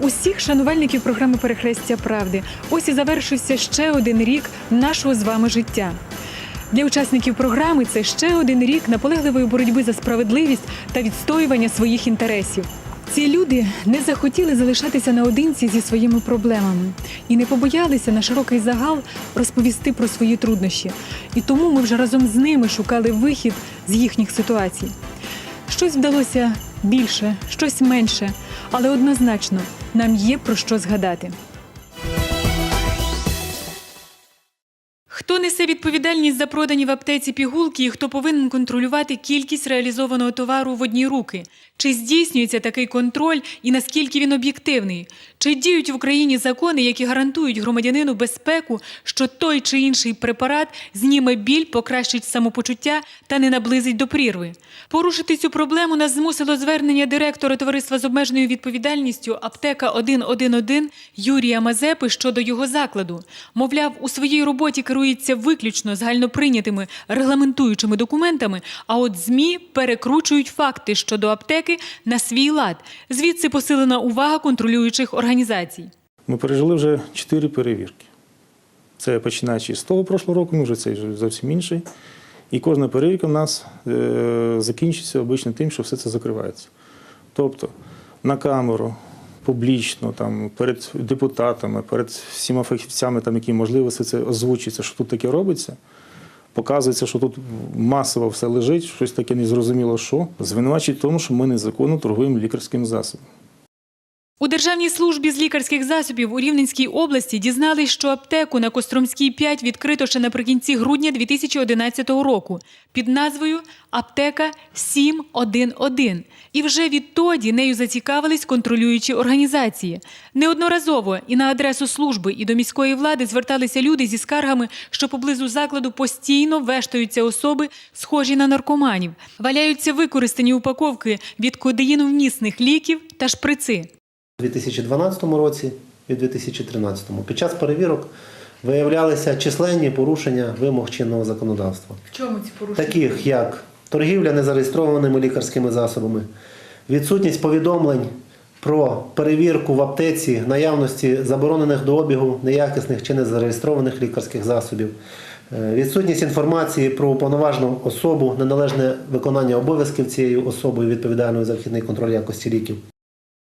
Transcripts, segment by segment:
Усіх шанувальників програми Перехрестя правди. Ось і завершився ще один рік нашого з вами життя. Для учасників програми це ще один рік наполегливої боротьби за справедливість та відстоювання своїх інтересів. Ці люди не захотіли залишатися наодинці зі своїми проблемами і не побоялися на широкий загал розповісти про свої труднощі. І тому ми вже разом з ними шукали вихід з їхніх ситуацій. Щось вдалося більше, щось менше, але однозначно нам є про що згадати. Хто несе відповідальність за продані в аптеці пігулки і хто повинен контролювати кількість реалізованого товару в одні руки? Чи здійснюється такий контроль і наскільки він об'єктивний? Чи діють в Україні закони, які гарантують громадянину безпеку, що той чи інший препарат зніме біль, покращить самопочуття та не наблизить до прірви? Порушити цю проблему нас змусило звернення директора товариства з обмеженою відповідальністю аптека 111 Юрія Мазепи щодо його закладу. Мовляв, у своїй роботі керується виключно загальноприйнятими регламентуючими документами, а от ЗМІ перекручують факти щодо аптеки на свій лад. Звідси посилена увага контролюючих організацій. Ми пережили вже чотири перевірки. Це починаючи з того прошлого року, ну вже цей зовсім інший. І кожна перевірка в нас е, закінчується обично тим, що все це закривається. Тобто на камеру, публічно, там, перед депутатами, перед всіма фахівцями, там, які можливо це озвучується, що тут таке робиться. Показується, що тут масово все лежить, щось таке незрозуміло що. Звинувачують в тому, що ми незаконно торгуємо лікарським засобом. У Державній службі з лікарських засобів у Рівненській області дізнались, що аптеку на Костромській 5 відкрито ще наприкінці грудня 2011 року під назвою Аптека 711. І вже відтоді нею зацікавились контролюючі організації. Неодноразово і на адресу служби, і до міської влади зверталися люди зі скаргами, що поблизу закладу постійно вештаються особи, схожі на наркоманів, валяються використані упаковки від кодеїновмісних ліків та шприци. У 2012 році і у 2013. Під час перевірок виявлялися численні порушення вимог чинного законодавства, В чому ці порушення? таких як торгівля незареєстрованими лікарськими засобами, відсутність повідомлень про перевірку в аптеці наявності заборонених до обігу неякісних чи незареєстрованих лікарських засобів, е, відсутність інформації про уповноважену особу, неналежне виконання обов'язків цією особою відповідальною за вхідний контроль якості ліків.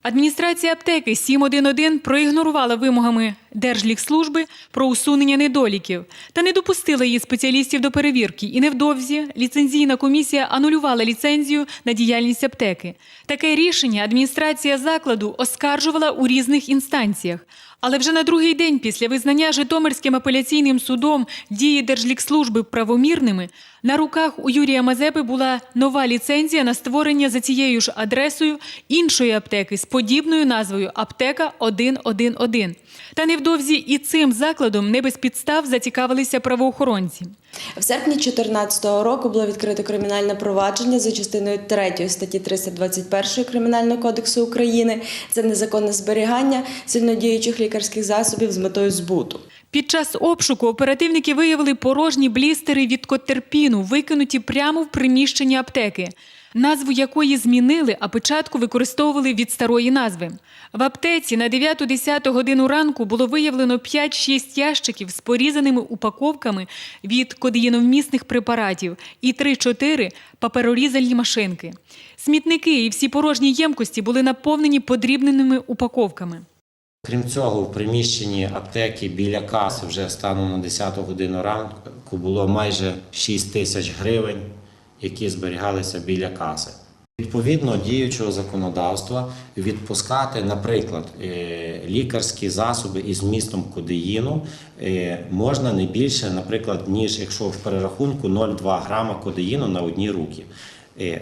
Адміністрація аптеки 711 проігнорувала вимогами Держлікслужби про усунення недоліків та не допустила її спеціалістів до перевірки. І невдовзі ліцензійна комісія анулювала ліцензію на діяльність аптеки. Таке рішення адміністрація закладу оскаржувала у різних інстанціях. Але вже на другий день після визнання Житомирським апеляційним судом дії Держлікслужби правомірними на руках у Юрія Мазепи була нова ліцензія на створення за цією ж адресою іншої аптеки з подібною назвою Аптека 111. Та невдовзі і цим закладом не без підстав зацікавилися правоохоронці. В серпні 2014 року було відкрито кримінальне провадження за частиною 3 статті 321 Кримінального кодексу України. Це незаконне зберігання сильнодіючих лікарських засобів з метою збуту. Під час обшуку оперативники виявили порожні блістери від котерпіну, викинуті прямо в приміщенні аптеки, назву якої змінили, а печатку використовували від старої назви. В аптеці на 9-10 годину ранку було виявлено 5-6 ящиків з порізаними упаковками від кодеїновмісних препаратів і 3-4 паперорізальні машинки. Смітники і всі порожні ємкості були наповнені подрібненими упаковками. Крім цього, в приміщенні аптеки біля каси вже станом на 10 годину ранку було майже 6 тисяч гривень, які зберігалися біля каси. Відповідно діючого законодавства відпускати, наприклад, е, лікарські засоби із містом кодеїну е, можна не більше, наприклад, ніж якщо в перерахунку 0,2 грама кодеїну на одні руки.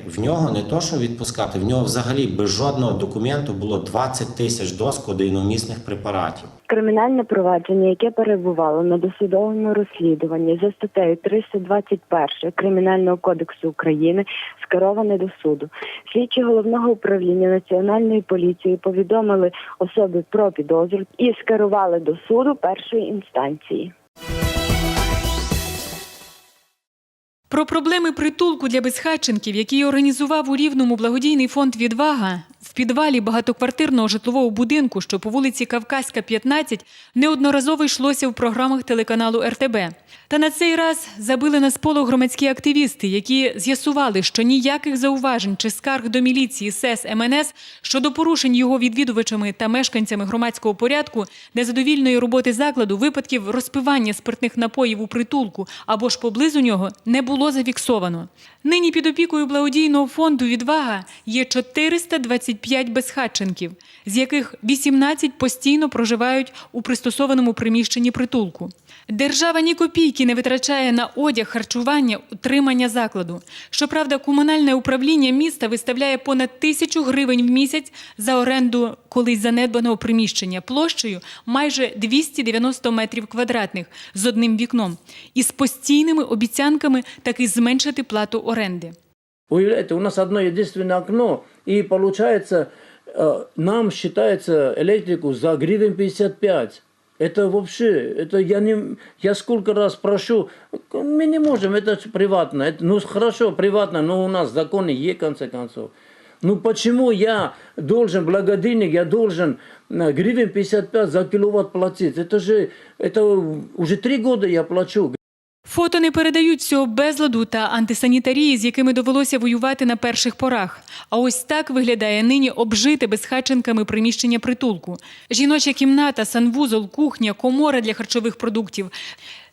В нього не то, що відпускати, в нього взагалі без жодного документу було 20 тисяч доз кодеїномісних препаратів. Кримінальне провадження, яке перебувало на досудовому розслідуванні за статтею 321 Кримінального кодексу України, скероване до суду. Слідчі головного управління національної поліції повідомили особи про підозру і скерували до суду першої інстанції. Про проблеми притулку для безхатченків, який організував у Рівному благодійний фонд Відвага, В підвалі багатоквартирного житлового будинку, що по вулиці Кавказька, 15, неодноразово йшлося в програмах телеканалу РТБ. Та на цей раз забили на сполох громадські активісти, які з'ясували, що ніяких зауважень чи скарг до міліції СЕС МНС щодо порушень його відвідувачами та мешканцями громадського порядку, незадовільної роботи закладу, випадків розпивання спиртних напоїв у притулку або ж поблизу нього не було зафіксовано. Нині під опікою благодійного фонду Відвага є 425 безхатченків, з яких 18 постійно проживають у пристосованому приміщенні притулку. Держава ні копійки не витрачає на одяг, харчування, утримання закладу. Щоправда, комунальне управління міста виставляє понад тисячу гривень в місяць за оренду колись занедбаного приміщення площею майже 290 метрів квадратних з одним вікном і з постійними обіцянками таки зменшити плату оренди. Уявляете, у нас одно единственное окно, и получается, э, нам считается электрику за гривен 55. Это вообще, это я не, я сколько раз прошу, мы не можем, это приватно, это, ну хорошо, приватно, но у нас законы есть, в конце концов. Ну почему я должен, благодійник, я должен э, гривен 55 за киловатт платить? Это же, это уже три года я плачу. Фото не передають цього безладу та антисанітарії, з якими довелося воювати на перших порах. А ось так виглядає нині обжите безхатченками приміщення притулку. Жіноча кімната, санвузол, кухня, комора для харчових продуктів.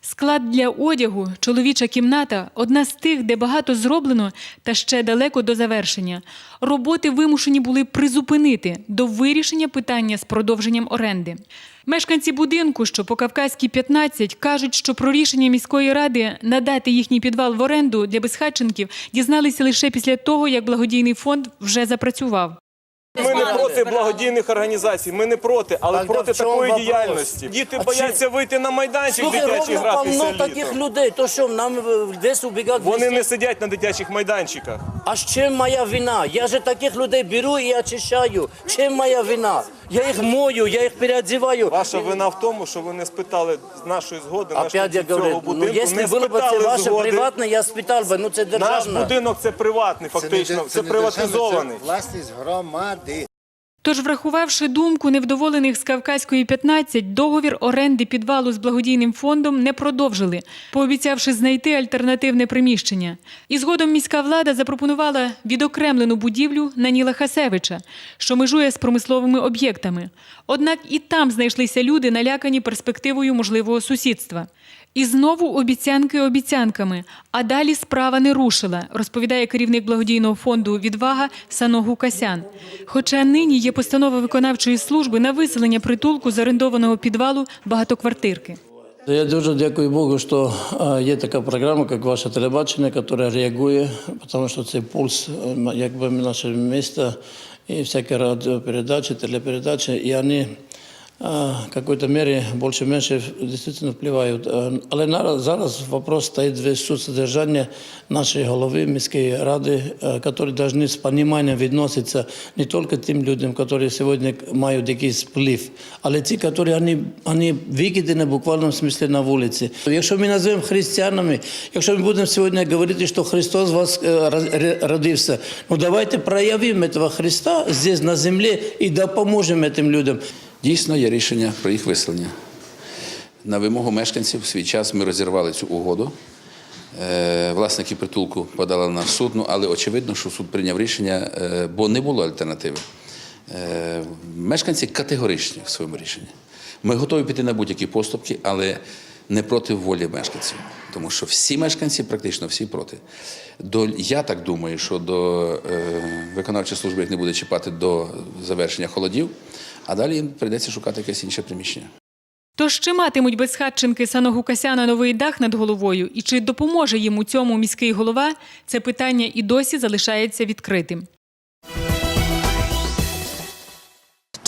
Склад для одягу, чоловіча кімната одна з тих, де багато зроблено та ще далеко до завершення. Роботи вимушені були призупинити до вирішення питання з продовженням оренди. Мешканці будинку, що по Кавказькій 15, кажуть, що про рішення міської ради надати їхній підвал в оренду для безхатченків дізналися лише після того, як благодійний фонд вже запрацював. Ми не проти благодійних організацій, ми не проти, але Тогда проти в чому такої вопрос? діяльності. Діти А бояться вийти на майданчик Слухай, дитячий ровно гратися полно таких літом. людей, то що нам е, десь убігати? Вони не сидять на дитячих майданчиках. А з чим моя вина? Я же таких людей беру і очищаю. Чим моя вина? Я їх мою, я їх переодіваю. Ваша вина в тому, що ви не спитали з нашої згоди Опять я говорю, ну якщо було б це ваше приватне, я спитав би, ну це Наш будинок це приватний, фактично, це, не приватизований. Це власність громади. Тож, врахувавши думку невдоволених з Кавказької 15, договір оренди підвалу з благодійним фондом не продовжили, пообіцявши знайти альтернативне приміщення. І згодом міська влада запропонувала відокремлену будівлю на Ніла Хасевича, що межує з промисловими об'єктами. Однак і там знайшлися люди, налякані перспективою можливого сусідства. І знову обіцянки обіцянками, а далі справа не рушила, розповідає керівник благодійного фонду Відвага Сано Гукасян. Хоча нині є постанова виконавчої служби на виселення притулку з орендованого підвалу багатоквартирки. Я дуже дякую Богу, що е, є така програма, як ваше телебачення, яка реагує, тому що це пульс е, якби наше місто і всякі радіопередачі, телепередачі, і вони в какой-то мере більше-менше дійсно впливають. Е, Але на- зараз вопрос стоїть в содержання нашої голови міської ради, е, які повинні з розумінням відноситися не тільки тим людям, які сьогодні мають якийсь вплив, але ті, які вони, вони викидані в буквальному смислі на вулиці. Якщо ми назвемо християнами, якщо ми будемо сьогодні говорити, що Христос вас ре- родився, ну давайте проявимо цього Христа здесь на землі і допоможемо цим людям. Дійсно є рішення про їх виселення. На вимогу мешканців в свій час ми розірвали цю угоду. Е, Власники притулку подали на суд, ну, але очевидно, що суд прийняв рішення, е, бо не було альтернативи. Е, Мешканці категоричні в своєму рішенні. Ми готові піти на будь-які поступки, але не проти волі мешканців. Тому що всі мешканці, практично всі проти. До, я так думаю, що до е, виконавчої служби їх не буде чіпати до завершення холодів, а далі їм прийдеться шукати якесь інше приміщення. Тож чи матимуть безхатченки Сано Гукасяна новий дах над головою і чи допоможе їм у цьому міський голова, це питання і досі залишається відкритим.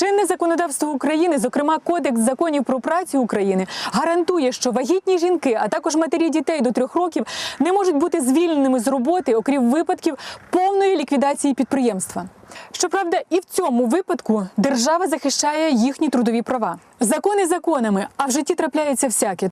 Чинне законодавство України, зокрема Кодекс законів про працю України, гарантує, що вагітні жінки, а також матері дітей до трьох років, не можуть бути звільненими з роботи, окрім випадків повної ліквідації підприємства. Щоправда, і в цьому випадку держава захищає їхні трудові права. Закони законами, а в житті трапляється всяке.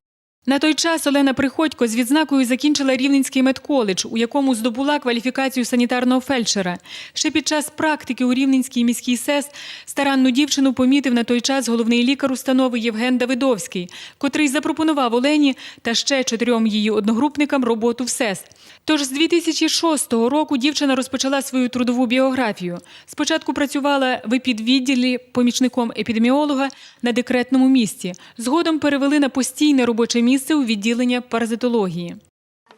На той час Олена Приходько з відзнакою закінчила Рівненський медколедж, у якому здобула кваліфікацію санітарного фельдшера. Ще під час практики у Рівненській міській СЕС старанну дівчину помітив на той час головний лікар установи Євген Давидовський, котрий запропонував Олені та ще чотирьом її одногрупникам роботу в СЕС. Тож з 2006 року дівчина розпочала свою трудову біографію. Спочатку працювала в епідвідділі помічником епідеміолога на декретному місці. Згодом перевели на постійне робоче місце у відділення паразитології.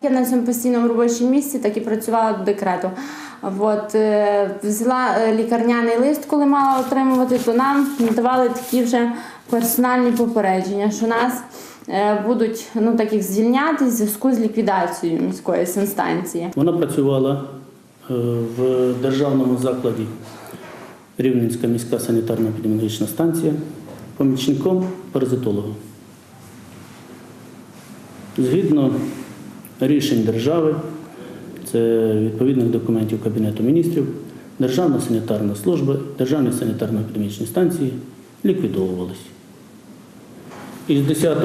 Я на цьому постійному робочому місці так і працювала до декрету. От, е, взяла е, лікарняний лист, коли мала отримувати, то нам надавали такі вже персональні попередження, що нас е, будуть ну, так як звільняти в зв'язку з ліквідацією міської санстанції. Вона працювала в державному закладі Рівненська міська санітарно-епідеміологічна станція помічником паразитолога. Згідно рішень держави, це відповідних документів Кабінету міністрів, Державна санітарна служба, Державні санітарно-епідемічні станції ліквідовувалися. І з 10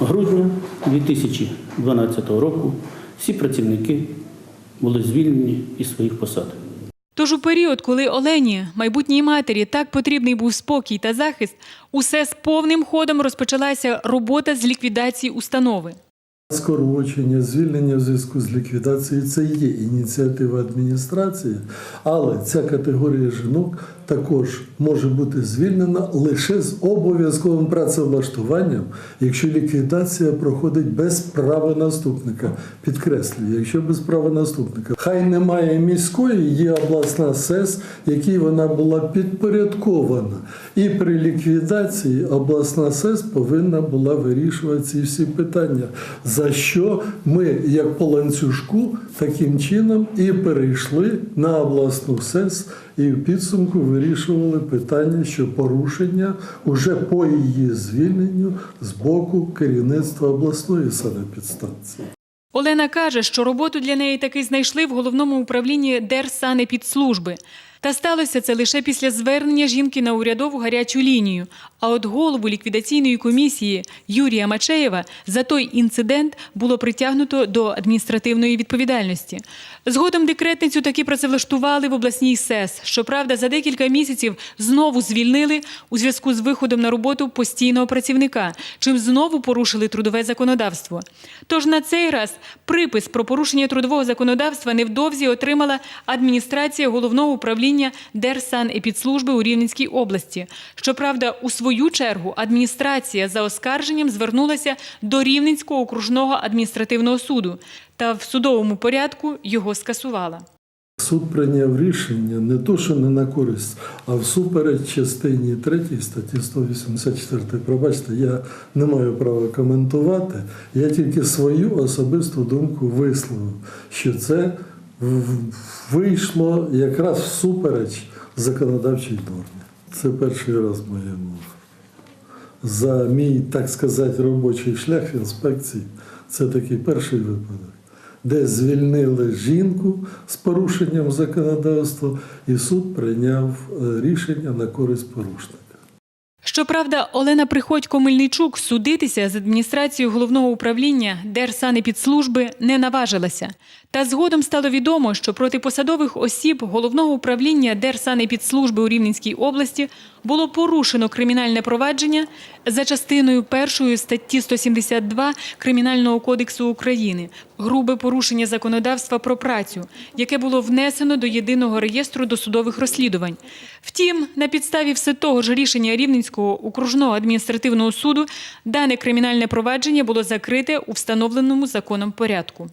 грудня 2012 року всі працівники були звільнені із своїх посад. Тож у період, коли Олені, майбутній матері, так потрібний був спокій та захист, усе з повним ходом розпочалася робота з ліквідації установи. Скорочення, звільнення в зв'язку з ліквідацією це є ініціатива адміністрації, але ця категорія жінок також може бути звільнена лише з обов'язковим працевлаштуванням, якщо ліквідація проходить без права наступника. Підкреслюю, якщо без права наступника. Хай немає міської, є обласна СЕС, якій вона була підпорядкована. І при ліквідації обласна СЕС повинна була вирішувати ці всі питання. За що ми, як по ланцюжку, таким чином і перейшли на обласну СЕС, і в підсумку вирішували питання, що порушення уже по її звільненню з боку керівництва обласної санепідстанції. Олена каже, що роботу для неї таки знайшли в головному управлінні Держсанепідслужби. Та сталося це лише після звернення жінки на урядову гарячу лінію. А от голову ліквідаційної комісії Юрія Мачеєва за той інцидент було притягнуто до адміністративної відповідальності. Згодом декретницю таки працевлаштували в обласній СЕС. Щоправда, за декілька місяців знову звільнили у зв'язку з виходом на роботу постійного працівника, чим знову порушили трудове законодавство. Тож на цей раз припис про порушення трудового законодавства невдовзі отримала адміністрація головного управління Держсанепідслужби у Рівненській області. Щоправда, у свою чергу адміністрація за оскарженням звернулася до Рівненського окружного адміністративного суду та в судовому порядку його скасувала. Суд прийняв рішення не то, що не на користь, а всупереч частині 3 статті 184. Пробачте, я не маю права коментувати. Я тільки свою особисту думку висловив, що це вийшло якраз всупереч законодавчій нормі. Це перший раз в моєму за мій, так сказати, робочий шлях інспекції. Це такий перший випадок, де звільнили жінку з порушенням законодавства, і суд прийняв е, рішення на користь порушника. Щоправда, Олена Приходько Мельничук судитися з адміністрацією головного управління Держсанепідслужби не наважилася. Та згодом стало відомо, що проти посадових осіб головного управління Держсанепідслужби у Рівненській області було порушено кримінальне провадження за частиною першої статті 172 Кримінального кодексу України грубе порушення законодавства про працю, яке було внесено до єдиного реєстру досудових розслідувань. Втім, на підставі все того ж рішення Рівненського окружного адміністративного суду дане кримінальне провадження було закрите у встановленому законом порядку.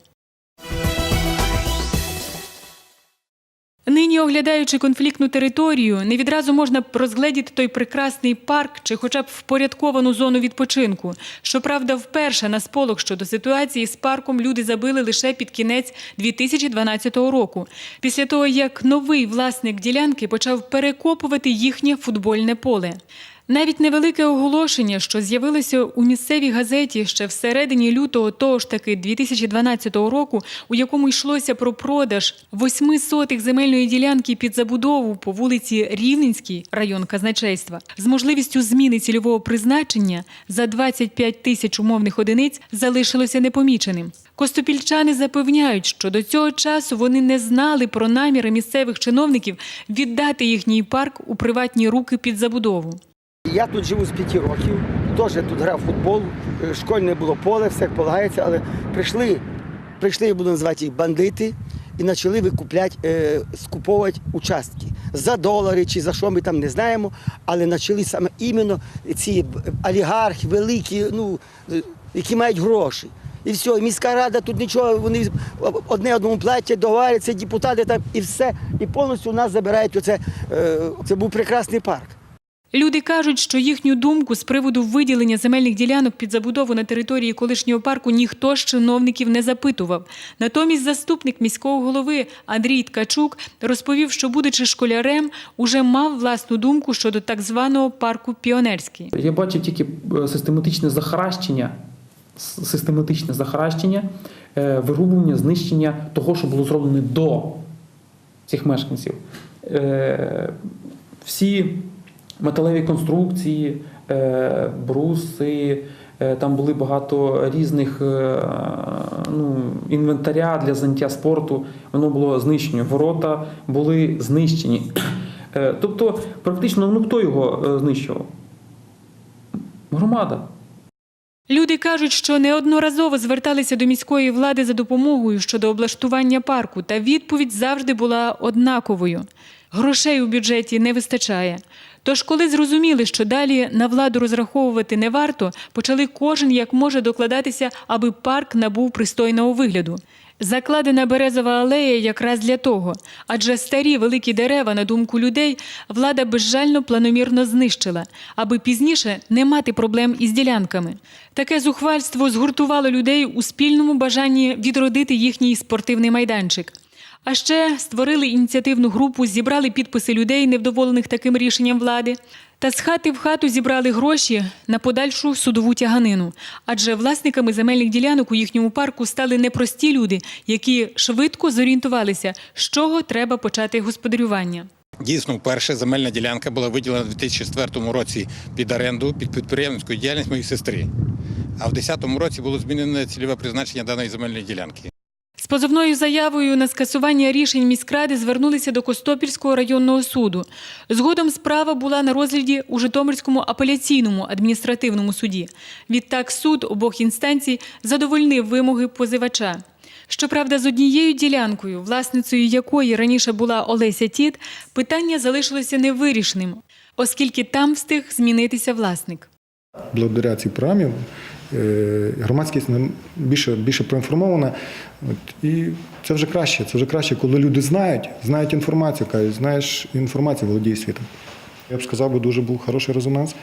Нині, оглядаючи конфліктну територію, не відразу можна розгледіти той прекрасний парк чи хоча б впорядковану зону відпочинку. Щоправда, вперше на сполох щодо ситуації з парком люди забили лише під кінець 2012 року, після того як новий власник ділянки почав перекопувати їхнє футбольне поле. Навіть невелике оголошення, що з'явилося у місцевій газеті ще всередині лютого того ж таки 2012 року, у якому йшлося про продаж восьми сотих земельної ділянки під забудову по вулиці Рівненській, район казначейства, з можливістю зміни цільового призначення за 25 тисяч умовних одиниць залишилося непоміченим. Костопільчани запевняють, що до цього часу вони не знали про наміри місцевих чиновників віддати їхній парк у приватні руки під забудову. Я тут живу з п'яти років, теж тут грав футбол, е, школьне було поле, все полагається, але прийшли, прийшли, я буду називати їх бандити, і почали викупляти, е, скуповувати участки. За долари чи за що ми там не знаємо, але почали саме іменно ці олігархи великі, ну, е, які мають гроші. І все, міська рада тут нічого, вони одне одному платять, договаряться, депутати там і все. І повністю у нас забирають оце. е, Це був прекрасний парк. Люди кажуть, що їхню думку з приводу виділення земельних ділянок під забудову на території колишнього парку ніхто з чиновників не запитував. Натомість заступник міського голови Андрій Ткачук розповів, що, будучи школярем, уже мав власну думку щодо так званого парку Піонерський. Я бачив тільки е, систематичне захаращення, систематичне захаращення, е, вирубування, знищення того, що було зроблено до цих мешканців. Е, Всі металеві конструкції, е, бруси, е, там були багато різних е, ну, інвентаря для заняття спорту. Воно було знищено. Ворота були знищені. Тобто, практично ну хто його знищував? Громада. Люди кажуть, що неодноразово зверталися до міської влади за допомогою щодо облаштування парку, та відповідь завжди була однаковою. Грошей у бюджеті не вистачає. Тож, коли зрозуміли, що далі на владу розраховувати не варто, почали кожен як може докладатися, аби парк набув пристойного вигляду. Закладена березова алея якраз для того, адже старі великі дерева, на думку людей, влада безжально планомірно знищила, аби пізніше не мати проблем із ділянками. Таке зухвальство згуртувало людей у спільному бажанні відродити їхній спортивний майданчик. А ще створили ініціативну групу, зібрали підписи людей, невдоволених таким рішенням влади. Та з хати в хату зібрали гроші на подальшу судову тяганину. Адже власниками земельних ділянок у їхньому парку стали непрості люди, які швидко зорієнтувалися, з чого треба почати господарювання. Дійсно, вперше земельна ділянка була виділена у 2004 році під оренду під підприємницьку діяльність моєї сестри. А в 2010 році було змінене цільове призначення даної земельної ділянки. З позовною заявою на скасування рішень міськради звернулися до Костопільського районного суду. Згодом справа була на розгляді у Житомирському апеляційному адміністративному суді. Відтак суд обох інстанцій задовольнив вимоги позивача. Щоправда, з однією ділянкою, власницею якої раніше була Олеся Тіт, питання залишилося невирішеним, оскільки там встиг змінитися власник. благодаря цій програмі е, громадськість більше, більше проінформована. От, і це вже краще. Це вже краще, коли люди знають, знають інформацію, кажуть, знаєш інформацію, володіє світом. Я б сказав, би, дуже був хороший резонанс.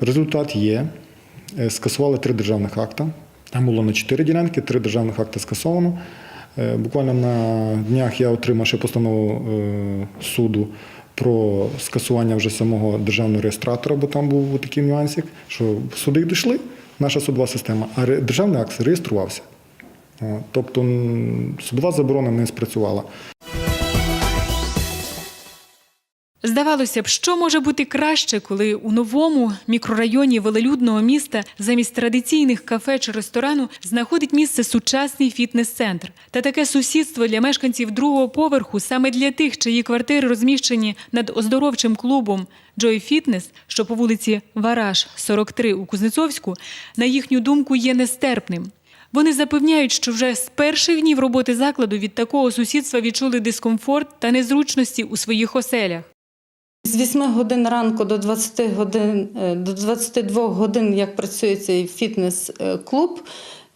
Результат є. Е, Скасували три державних акта. Там було на чотири ділянки, три державних акти скасовано. Е, Буквально на днях я отримав ще постанову е, суду про скасування вже самого державного реєстратора, бо там був такий нюансик, що суди дійшли, наша судова система, а державний акт реєструвався. Тобто судова заборона не спрацювала. Здавалося б, що може бути краще, коли у новому мікрорайоні велелюдного міста замість традиційних кафе чи ресторану знаходить місце сучасний фітнес-центр. Та таке сусідство для мешканців другого поверху саме для тих, чиї квартири розміщені над оздоровчим клубом Joy Fitness, що по вулиці Вараж, 43 у Кузнецовську, на їхню думку є нестерпним. Вони запевняють, що вже з перших днів роботи закладу від такого сусідства відчули дискомфорт та незручності у своїх оселях. З 8 годин ранку до 20 годин е, до 22 годин, як працює цей фітнес-клуб,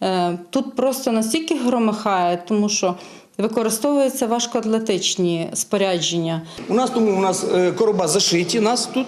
е, тут просто настільки громихає, тому що використовуються важкоатлетичні спорядження. У нас тому у нас е, короба зашиті, нас тут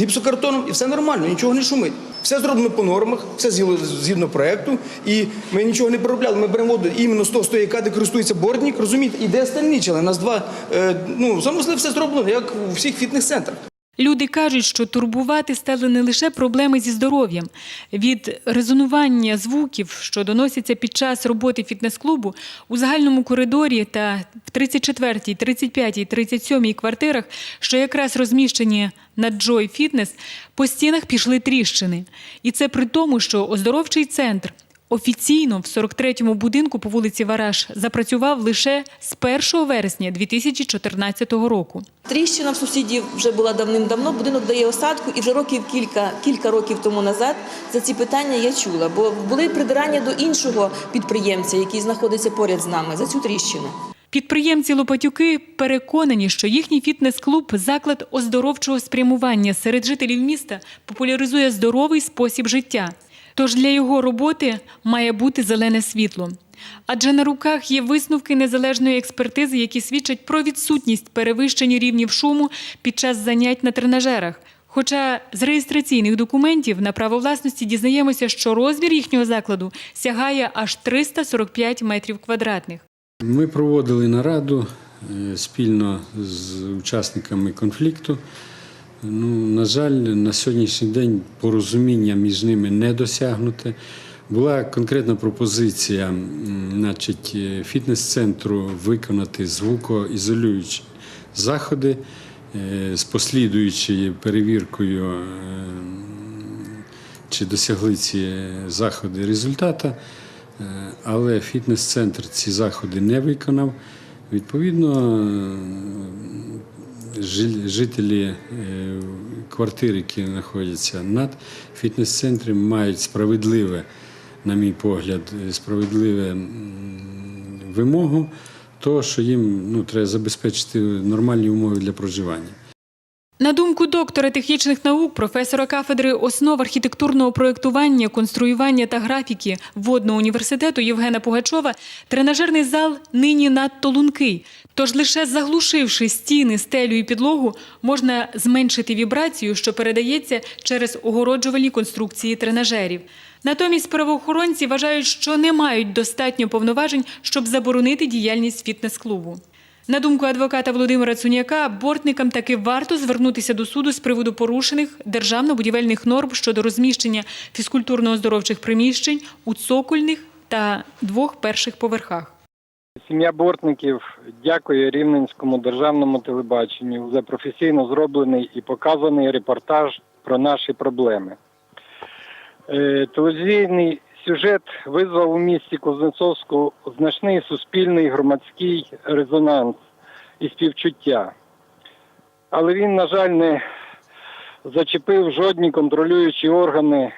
гіпсокартоном, і все нормально, нічого не шумить. Все зроблено по нормах, все згідно, проекту, і ми нічого не переробляли. Ми беремо воду іменно з того стояка, де користується бортник, розумієте, і де остальні чили. Нас два, е, ну, замисли все зроблено, як у всіх фітнес-центрах. Люди кажуть, що турбувати стали не лише проблеми зі здоров'ям. Від резонування звуків, що доносяться під час роботи фітнес-клубу, у загальному коридорі та в 34, 35, 37 квартирах, що якраз розміщені на Joy Fitness, по стінах пішли тріщини. І це при тому, що оздоровчий центр офіційно в 43-му будинку по вулиці Вараш запрацював лише з 1 вересня 2014 року. Тріщина в сусідів вже була давним-давно, будинок дає осадку, і вже років кілька, кілька років тому назад за ці питання я чула, бо були придирання до іншого підприємця, який знаходиться поряд з нами, за цю тріщину. Підприємці Лопатюки переконані, що їхній фітнес-клуб заклад оздоровчого спрямування серед жителів міста популяризує здоровий спосіб життя. Тож для його роботи має бути зелене світло. Адже на руках є висновки незалежної експертизи, які свідчать про відсутність перевищення рівнів шуму під час занять на тренажерах. Хоча з реєстраційних документів на право власності дізнаємося, що розмір їхнього закладу сягає аж 345 метрів квадратних. Ми проводили нараду е, спільно з учасниками конфлікту. Ну, на жаль, на сьогоднішній день порозуміння між ними не досягнуте. Була конкретна пропозиція значить, е, фітнес-центру виконати звукоізолюючі заходи е, з послідуючою перевіркою, е, чи досягли ці заходи результата. Але фітнес-центр ці заходи не виконав. Відповідно, жителі е, квартир, які знаходяться над фітнес-центром, мають справедливе, на мій погляд, е, справедливе вимогу, того, що їм ну, треба забезпечити нормальні умови для проживання. На думку доктора технічних наук, професора кафедри основ архітектурного проєктування, конструювання та графіки водного університету Євгена Пугачова, тренажерний зал нині надто лункий. Тож лише заглушивши стіни, стелю і підлогу, можна зменшити вібрацію, що передається через огороджувальні конструкції тренажерів. Натомість правоохоронці вважають, що не мають достатньо повноважень, щоб заборонити діяльність фітнес-клубу. На думку адвоката Володимира Цуняка, бортникам таки варто звернутися до суду з приводу порушених державно-будівельних норм щодо розміщення фізкультурно-оздоровчих приміщень у цокольних та двох перших поверхах. Сім'я бортників дякує Рівненському державному телебаченню за професійно зроблений і показаний репортаж про наші проблеми. Е, Телевізійний сюжет визвав у місті Кузнецовську значний суспільний громадський резонанс і співчуття. Але він, на жаль, не зачепив жодні контролюючі органи.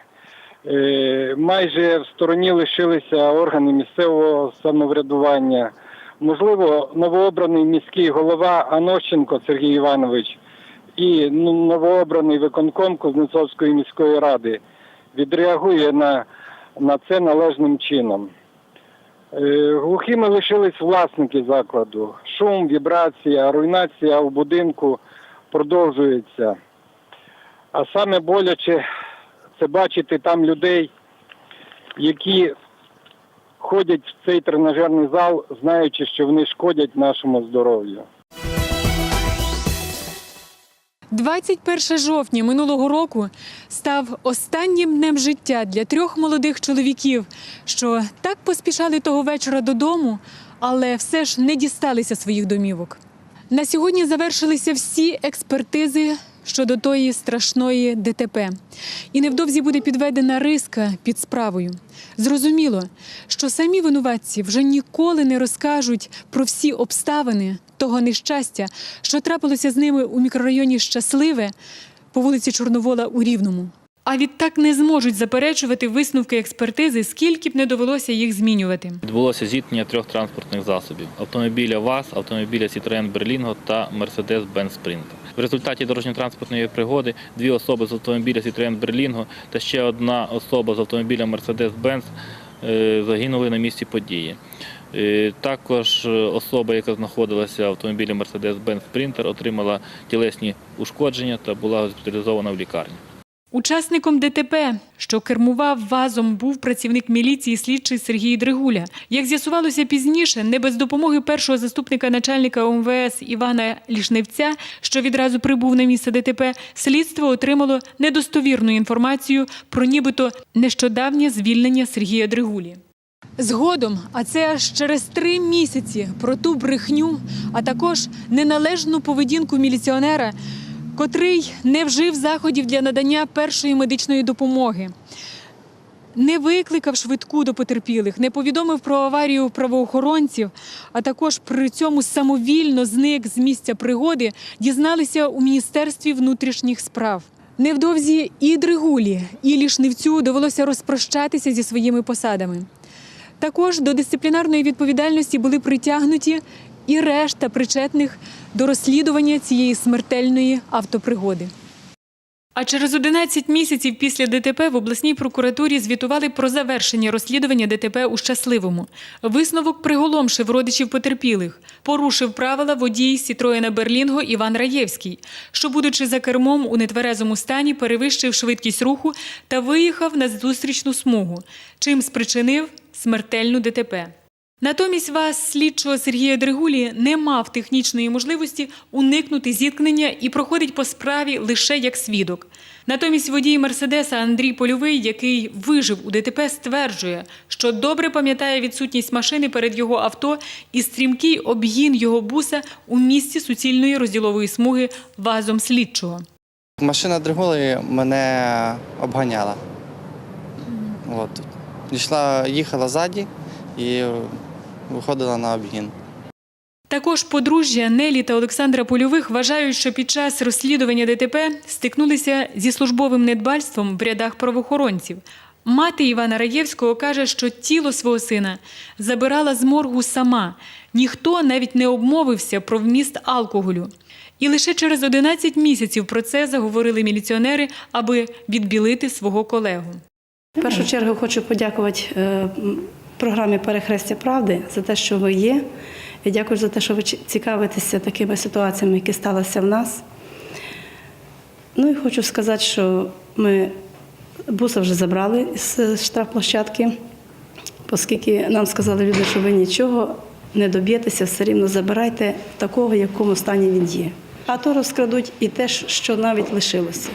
Е, Майже в стороні лишилися органи місцевого самоврядування. Можливо, новообраний міський голова Анощенко Сергій Іванович і ну, новообраний виконком Кузнецовської міської ради відреагує на, на це належним чином. Е, Глухими лишились власники закладу. Шум, вібрація, руйнація у будинку продовжується. А саме боляче це бачити там людей, які ходять в цей тренажерний зал, знаючи, що вони шкодять нашому здоров'ю. 21 жовтня минулого року став останнім днем життя для трьох молодих чоловіків, що так поспішали того вечора додому, але все ж не дісталися своїх домівок. На сьогодні завершилися всі експертизи щодо тої страшної ДТП. І невдовзі буде підведена риска під справою. Зрозуміло, що самі винуватці вже ніколи не розкажуть про всі обставини того нещастя, що трапилося з ними у мікрорайоні Щасливе по вулиці Чорновола у Рівному. А відтак не зможуть заперечувати висновки експертизи, скільки б не довелося їх змінювати. Відбулося зіткнення трьох транспортних засобів: автомобіля ВАЗ, автомобіля Citroen Berlingo та Mercedes-Benz Sprinter. В результаті дорожньо-транспортної пригоди дві особи з автомобіля Citroen Berlingo та ще одна особа з автомобіля Mercedes-Benz е, загинули на місці події. Е, Також е, особа, яка знаходилася в автомобілі Mercedes-Benz Sprinter, отримала тілесні ушкодження та була госпіталізована в лікарню. Учасником ДТП, що кермував вазом, був працівник міліції слідчий Сергій Дригуля. Як з'ясувалося пізніше, не без допомоги першого заступника начальника ОМВС Івана Лішневця, що відразу прибув на місце ДТП, слідство отримало недостовірну інформацію про нібито нещодавнє звільнення Сергія Дригулі. Згодом, а це аж через три місяці про ту брехню, а також неналежну поведінку міліціонера, котрий не вжив заходів для надання першої медичної допомоги. Не викликав швидку до потерпілих, не повідомив про аварію правоохоронців, а також при цьому самовільно зник з місця пригоди, дізналися у Міністерстві внутрішніх справ. Невдовзі і Дригулі, і Лішневцю довелося розпрощатися зі своїми посадами. Також до дисциплінарної відповідальності були притягнуті і решта причетних до розслідування цієї смертельної автопригоди. А через 11 місяців після ДТП в обласній прокуратурі звітували про завершення розслідування ДТП у щасливому. Висновок приголомшив родичів потерпілих. Порушив правила водій Сітроєна Берлінго Іван Раєвський, що, будучи за кермом у нетверезому стані, перевищив швидкість руху та виїхав на зустрічну смугу, чим спричинив смертельну ДТП. Натомість вас, слідчого Сергія Дригулі, не мав технічної можливості уникнути зіткнення і проходить по справі лише як свідок. Натомість водій Мерседеса Андрій Польовий, який вижив у ДТП, стверджує, що добре пам'ятає відсутність машини перед його авто і стрімкий обгін його буса у місці суцільної розділової смуги вазом слідчого. Машина Дригули мене обганяла. От. Йшла, їхала ззаді і виходила на обгін. Також подружжя Нелі та Олександра Польових вважають, що під час розслідування ДТП стикнулися зі службовим недбальством в рядах правоохоронців. Мати Івана Раєвського каже, що тіло свого сина забирала з моргу сама. Ніхто навіть не обмовився про вміст алкоголю. І лише через 11 місяців про це заговорили міліціонери, аби відбілити свого колегу. В першу чергу хочу подякувати е, програмі Перехрестя правди за те, що ви є. І дякую за те, що ви цікавитеся такими ситуаціями, які сталися в нас. Ну і хочу сказати, що ми буса вже забрали з штрафплощадки, оскільки нам сказали люди, що ви нічого не доб'єтеся, все рівно забирайте такого, в якому стані він є. А то розкрадуть і те, що навіть лишилося.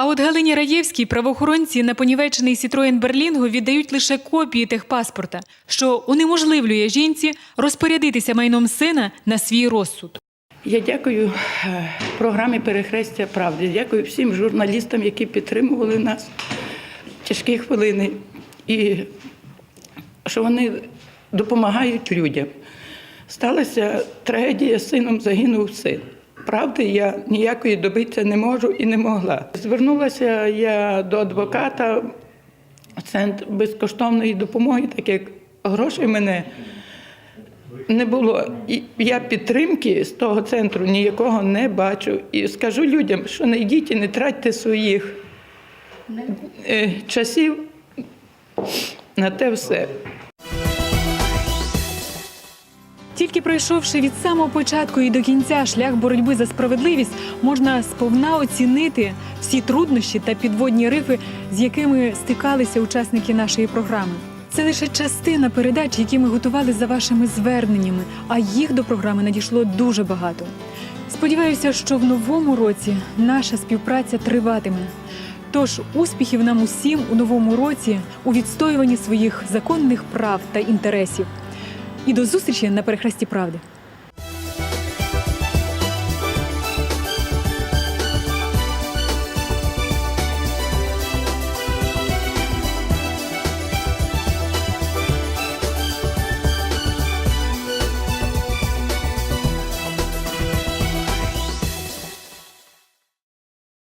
А от Галині Раєвській правоохоронці на понівечений Сітроєн Берлінго віддають лише копії техпаспорта, що унеможливлює жінці розпорядитися майном сина на свій розсуд. Я дякую е, програмі Перехрестя правди. Дякую всім журналістам, які підтримували нас тяжкі хвилини. І що вони допомагають людям. Сталася трагедія з сином загинув син. Правди я ніякої добитися не можу і не могла. Звернулася я до адвоката в центр безкоштовної допомоги, так як грошей мене не було. І я підтримки з того центру ніякого не бачу. І скажу людям, що не йдіть і не тратьте своїх е, часів на те все. Тільки пройшовши від самого початку і до кінця шлях боротьби за справедливість, можна сповна оцінити всі труднощі та підводні рифи, з якими стикалися учасники нашої програми. Це лише частина передач, які ми готували за вашими зверненнями, а їх до програми надійшло дуже багато. Сподіваюся, що в новому році наша співпраця триватиме. Тож успіхів нам усім у новому році у відстоюванні своїх законних прав та інтересів. І до зустрічі на перехресті правди.